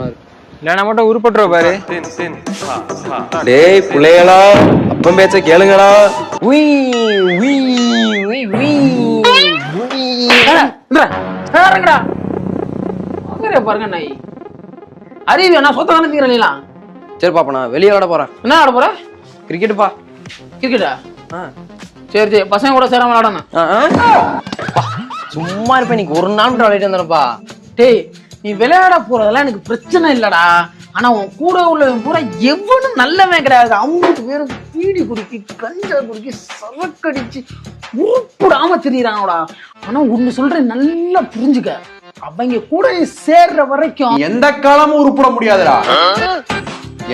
சொன்னாரு. இல்லைன்னா மட்டும் உருப்பட்டுருவ பாரு. டேய் பிள்ளைகளா அப்பம் பேச்ச கேளுங்களா உய் உய் உய் உய் பாருங்க நாய். அறிவு என்ன சொத்த தானே நீலாம்? சரி பாப்பா நான் வெளியே விளாட போறேன். என்ன ஆட போற? கிரிக்கெட்டுப்பா கிரிக்கெட்டா. சரி சரி பசங்க கூட சேராம விளாடணும் சும்மா இருப்பேன் இன்னைக்கு ஒரு நாள் விளையாடிட்டு வந்தேன்ப்பா டேய் நீ விளையாட போறதெல்லாம் எனக்கு பிரச்சனை இல்லடா. ஆனா உன் கூட உள்ளவன் பூரா எவனும் நல்லவன் கிடையாது. அவங்களுக்கு பேரும் பீடி குடிக்கி கஞ்சா குடிக்கி சரக்கடிச்சு உருப்பிடாம திரியிறாங்கடா ஆனா ஒண்ணு சொல்றேன் நல்லா புரிஞ்சுக்க. அவங்க கூட நீ சேர்ற வரைக்கும் எந்த காலமும் உருப்பிட முடியாதுடா.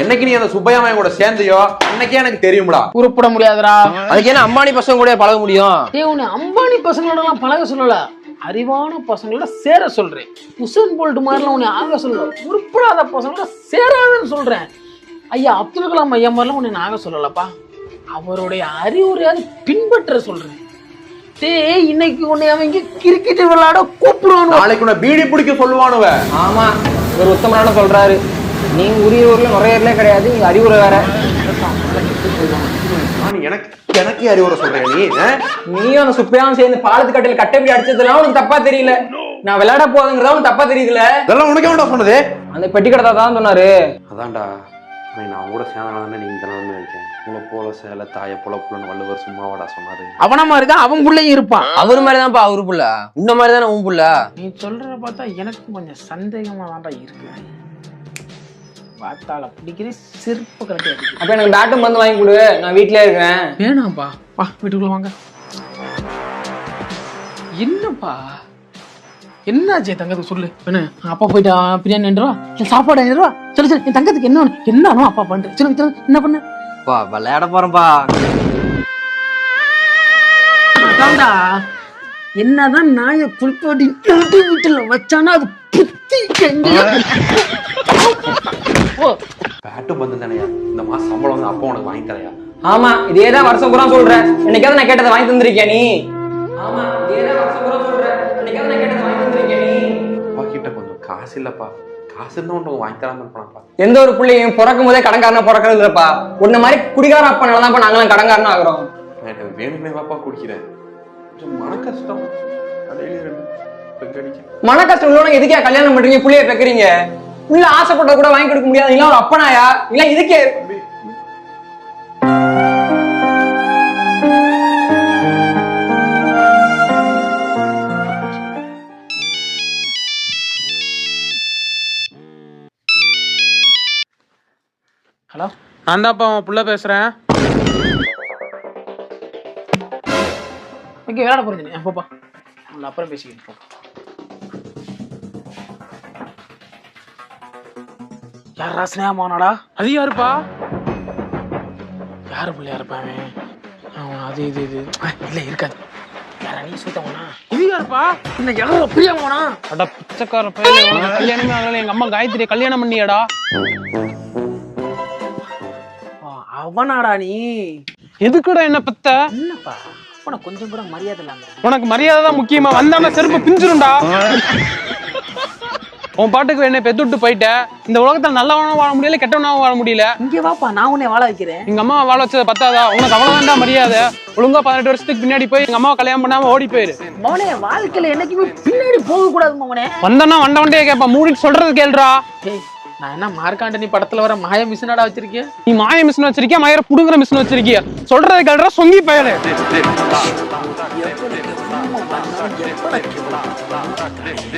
என்னைக்கு நீ அந்த சுப்பையா மகன் கூட சேர்ந்தியோ அன்னைக்கே எனக்கு தெரியும்டா. உருப்பிட முடியாதுடா. அதுக்கு என்ன அம்பானி பசங்க கூட பழக முடியும்? டேய் உன்னை அம்பானி பசங்களோட எல்லாம் பழக சொல்லல. அறிவான பசங்களோட சேர சொல்றேன். உசேன் போல்ட் மாதிரிலாம் உன்னை ஆக சொல்லல. உருப்படாத பசங்களோட சேராதுன்னு சொல்றேன். ஐயா அப்துல் கலாம் ஐயா மாதிரிலாம் உன்னை நான் ஆக சொல்லலப்பா. அவருடைய அறிவுரையாவது பின்பற்ற சொல்றேன். டேய் இன்னைக்கு உன்னை அவங்க கிரிக்கெட் விளையாட கூப்பிடுவானு? நாளைக்கு உன்னை பீடி பிடிக்க சொல்லுவானுவ. ஆமா ஒரு உத்தமனான சொல்றாரு. நீ உரிய ஊர்ல நுரையீரலே கிடையாது நீங்க அறிவுரை வேற. எனக்கு அறிவுரை சொல்றேன் நீ? நீயும் அந்த சுப்பையாவும் சேர்ந்து பாலத்து கட்டையில கட்டப்படி அடிச்சதுலாம் உனக்கு தப்பா தெரியல. நான் விளையாட போதுங்கிறதா உனக்கு தப்பா தெரியுதுல? இதெல்லாம் உனக்கு சொன்னது. அந்த பெட்டி கடை தான் சொன்னாரு. அதான்டா. நான் கூட சேர்ந்தனால நீ இந்த நிலைமை இருக்கேன் உங்களை போல சேல தாய போல புலன்னு வள்ளுவர் சும்மாவாடா சொன்னாரு. அவன மாதிரி தான் அவன் புள்ளையும் இருப்பான். அவர் மாதிரி தான்ப்பா அவரு புள்ள. உன்ன மாதிரி தானே உன் புள்ள. நீ சொல்றத பார்த்தா எனக்கு கொஞ்சம் சந்தேகமா தான்டா இருக்கு. வாத்தால பிடிக்கிற செருப்பு கலட்டி அடிக்குது. அப்ப எனக்கு பேட்டும் பந்து வாங்கி கொடு. நான் வீட்லயே இருக்கேன். வேணாம்ப்பா வா வீட்டுக்குள்ள வாங்க. என்னப்பா? என்னாச்சு என் தங்கத்துக்கு சொல்லு. என்ன அப்பா போயிட்டா பிரியாணி ரெண்டு ரூபா இல்ல சாப்பாடு ஐநூறு ரூபா சொல்லு சொல்லு என் தங்கத்துக்கு என்ன வேணும்? என்ன வேணும் அப்பா பண்ணிட்டு சொல்லு சொல்லு என்ன பண்ண? பா விளையாட அதான்டா என்னதான் நாயை குளிப்பாட்டி வீட்டுல வச்சானா அது புத்தி எங்கேயோ ஓ பேட்டு பந்து தானையா? இந்த மாசம் சம்பளம் வந்து அப்பா உனக்கு வாங்கி தரையா? ஆமா இதே தான் வருஷம் பூரா சொல்றேன். என்னைக்காவது நான் கேட்டதை வாங்கி தந்திருக்கியா நீ? ஆமா இதே தான் வருஷம் பூரா சொல்றேன். என்னைக்காவது நான் கேட்டதை வாங்கி தந்திருக்கியா நீ? அப்பா கிட்ட கொஞ்சம் காசு இல்லப்பா. காசு இருந்தா உனக்கு வாங்கி தராம இருப்பானப்பா எந்த ஒரு பிள்ளையும் பிறக்கும் போதே கடன்காரனா பிறக்கிறது இல்லப்பா. உன்ன மாதிரி குடிகார அப்பனால தான் நாங்களாம் கடன்காரனா ஆகுறோம். வேணும்னே வாப்பா குடிக்கிறேன். மன கஷ்டம். மன கஷ்டம் உள்ளவங்க எதுக்கே கல்யாணம் பண்றீங்க? புள்ளைய பெக்குறீங்க? புள்ள ஆசைப்பட்ட கூட வாங்கி கொடுக்க முடியாது. இல்ல ஒரு அப்பனாயா? இல்ல இதுக்கே ஹலோ? நான் தான்ப்பா உன் புள்ள பேசுறேன். ஓகே விளையாட போறீங்க போப்பா. உங்களை அப்புறம் பேசிக்கிட்டு போ யாரா ஸ்னேகமானாடா அது யாருப்பா? யாரு பிள்ளையா இருப்பான் அவன்? அது இது இது. இல்ல இருக்காது. யாரா நீ சுத்தவனா இது யாருப்பா? இல்ல யாரோ பிரியமானா அட பிச்சைக்கார உனக்கு கல்யாணமே ஆகல எங்க அம்மா காயத்ரி கல்யாணம் பண்ணியாடா? அவனாடா நீ. எதுக்குடா என்ன பத்த? என்னப்பா? உனக்கு கொஞ்சம் கூட மரியாதை இல்லாம உனக்கு மரியாதை தான் முக்கியமா. வந்தான செருப்பு பிஞ்சிரும்டா. உன் பாட்டுக்கு என்னை பெத்துட்டு போயிட்ட இந்த உலகத்துல நல்லவனும் வாழ முடியல கெட்டவனாவும் வாழ முடியல இங்க வாப்பா நான் உன்னை வாழ வைக்கிறேன் எங்க அம்மா வாழ வச்சது பத்தாதா உனக்கு அவ்வளவுதான்டா மரியாதை ஒழுங்கா பதினெட்டு வருஷத்துக்கு பின்னாடி போய் எங்க அம்மாவை கல்யாணம் பண்ணாம ஓடி போயிரு மவனே வாழ்க்கையில என்னைக்குமே பின்னாடி போக கூடாது மவனே வந்தனா வண்ட வண்டியே கேப்பா மூடிட்டு சொல்றது கேளுடா டேய் நான் என்ன மார்க்காண்டனி படத்துல வர மாய மிஷினடா வச்சிருக்கேன் நீ மாய மிஷின் வச்சிருக்கியா மயிர புடுங்குற மிஷின் வச்சிருக்கியா சொல்றது கேளுடா சொங்கி பயலே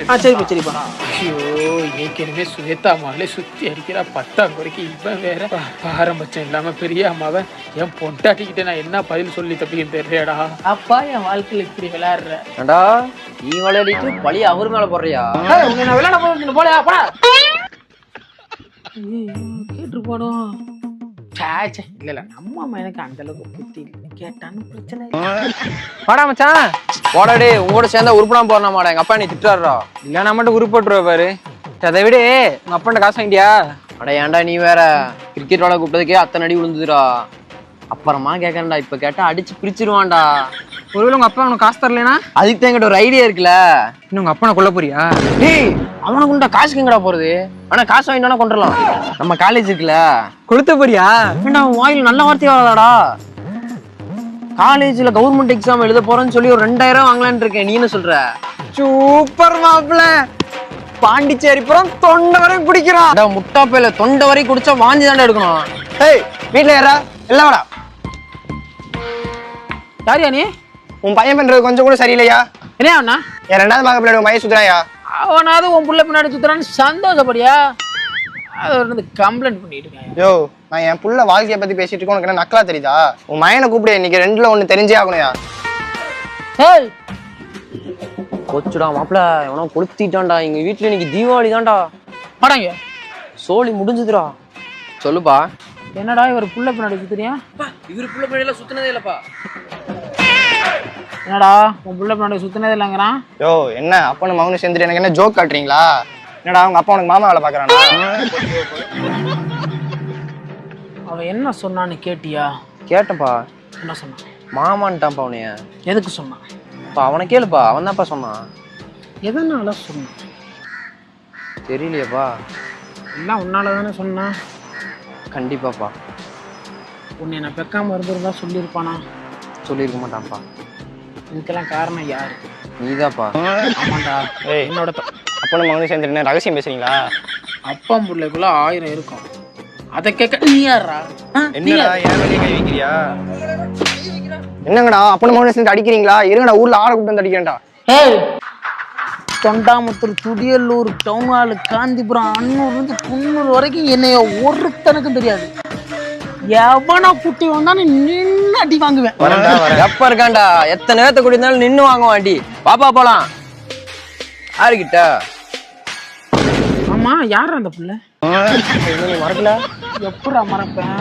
ஆ சரிப்பா சரிப்பா ஐயோ ஏற்கனவே சுவேதா அம்மாவிலே சுத்தி அடிக்கிறா பத்தாம் குறைக்கு இவன் வேற. பா- பாரபட்சம் இல்லாம பெரிய அம்மாவை என் பொண்டாட்டிக்கிட்ட நான் என்ன பதில் சொல்லி தப்பிக்க தெரியலடா. அப்பா என் வாழ்க்கையில இப்படி விளையாடுற. ஏண்டா நீ விளையாடிட்டு பழி அவர் மேல போடுறியா? விளையாட போலையா போடா கேட்டு போனோம் இல்ல இல்ல நம்ம அம்மா எனக்கு அந்த அளவுக்கு புத்தி இல்லை. கேட்டான்னு பிரச்சனை வாடா மச்சான். போடா டேய் உங்களோட சேர்ந்தா உருப்படாம போறாமாடா எங்க அப்பா நீ திட்டுறாரா இல்ல நான் மட்டும் உருப்பட்டுருவ பாரு. அதை விட. உங்க அப்பன்ட்ட காசு வாங்கிட்டியா? அட ஏன்டா நீ வேற? கிரிக்கெட் விளையாட கூப்பிட்டதுக்கே அத்தனை அடி விழுந்துதுடா. அப்புறமா கேட்கறேன்டா இப்ப கேட்டா அடிச்சு பிரிச்சிருவான்டா. ஒருவேளை உங்க அப்பா உனக்கு காசு தரலனா? அதுக்கு தான் என்கிட்ட ஒரு ஐடியா இருக்குல்ல. இன்னும் உங்க அப்பா கொல்ல போறியா? டேய் அவனுக்கு உண்டா காசுக்கு எங்கடா போறது? ஆனா காசு வாங்கிட்டோம்னா கொண்டுடலாம் நம்ம காலேஜ் இருக்குல்ல. கொளுத்த போறியா? ஏன்டா உன் வாயில் நல்ல வார்த்தை வராதாடா? காலேஜ்ல கவர்மெண்ட் எக்ஸாம் எழுத போறேன்னு சொல்லி ஒரு ரெண்டாயிரம் வாங்கலான்னு இருக்கேன். நீ என்ன சொல்ற? சூப்பர் மாப்பிள பாண்டிச்சேரி புறம் தொண்டை வரை பிடிக்கிறான். அடா முட்டா பையில தொண்டை வரை குடிச்சா வாந்தி தாண்டா எடுக்கணும். ஏய் வீட்ல யாரா? எல்லாம் வாடா. யாரியா நீ? உன் பையன் பண்றது கொஞ்சம் கூட சரியில்லையா? என்ன அவனா? என் ரெண்டாவது மக பிள்ளை உன் பையன் சுத்துறாயா அவனாவது உன் புள்ள பின்னாடி சுத்துறான்னு சந்தோஷப்படியா அது வந்து கம்ப்ளைண்ட் பண்ணிட்டு இருக்காங்க யோ நான் என் புள்ள வாழ்க்கைய பத்தி பேசிட்டு இருக்கேன். உனக்கு என்ன நக்கலா தெரியுதா? உன் மயனை கூப்பிடு இன்னைக்கு ரெண்டுல ஒண்ணு தெரிஞ்சே ஆகணும்யா. ஏய்! போச்சுடா மாப்பிள எவனோ கொளுத்திட்டான்டா. எங்க வீட்ல இன்னைக்கு தீபாவளி தான்டா. வாடாங்க. சோலி முடிஞ்சுதுடா. சொல்லுப்பா. என்னடா இவர் புள்ள பின்னாடி சுத்துறியா? இவரு புள்ள பிள்ளைல சுத்தினதே இல்லப்பா. என்னடா உன் புள்ள பின்னாடி சுத்தினது இல்லைங்கிறான்? யோ என்ன அப்பனு மகனு சேர்ந்துட்டு எனக்கு என்ன ஜோக் காட்டுறீங்களா? என்னடா உங்க அப்பா உனக்கு மாமா வேலை பாக்குறானா அவன் என்ன சொன்னான்னு கேட்டியா? கேட்டப்பா என்ன சொன்னான்? மாமான்ட்டான்ப்பா அவனைய எதுக்கு சொன்னான்? அப்பா அவனை கேளுப்பா அவன் தான்ப்பா சொன்னான். எதனால சொன்னான்? தெரியலையேப்பா. எல்லாம் உன்னால தானே சொன்னான்? கண்டிப்பாப்பா. உன்னை நான் பெக்காம இருந்திருந்தா சொல்லியிருப்பானா? சொல்லியிருக்க மாட்டான்ப்பா. இதுக்கெல்லாம் காரணம் யாரு? நீதாப்பா. ஆமாண்டா. ஏய் என்னோட த- அப்பனு மகனு சேர்ந்துட்டு ரகசியம் பேசுறீங்களா? அப்பா பிள்ளைக்குள்ள ஆயிரம் இருக்கும். அதை கேட்க நீ யாரா என்னடா வெளியே கை வைக்கிறியா? என்னங்கடா? அப்பனு மகனு சேர்ந்து அடிக்கிறீங்களா? இருங்கடா ஊர்ல ஆளை கூப்பிட்டு வந்து அடிக்கிறேன்டா. ஏய் தொண்டாமுத்தூர் துடியலூர் டவுன் ஹால் காந்திபுரம் அன்னூர் இருந்து குன்னூர் வரைக்கும் என்னைய ஒருத்தனுக்கும் தெரியாது. எவனா குட்டி வந்தாலும் நின்று அடி வாங்குவேன். எப்ப இருக்கான்டா? எத்தனை நேரத்தை குடிந்தாலும் நின்னு வாங்குவான் வண்டி பாப்பா போலாம். யாருக்கிட்ட ஆமா யார் அந்த புள்ள? மறக்கல எப்படா மறப்பேன்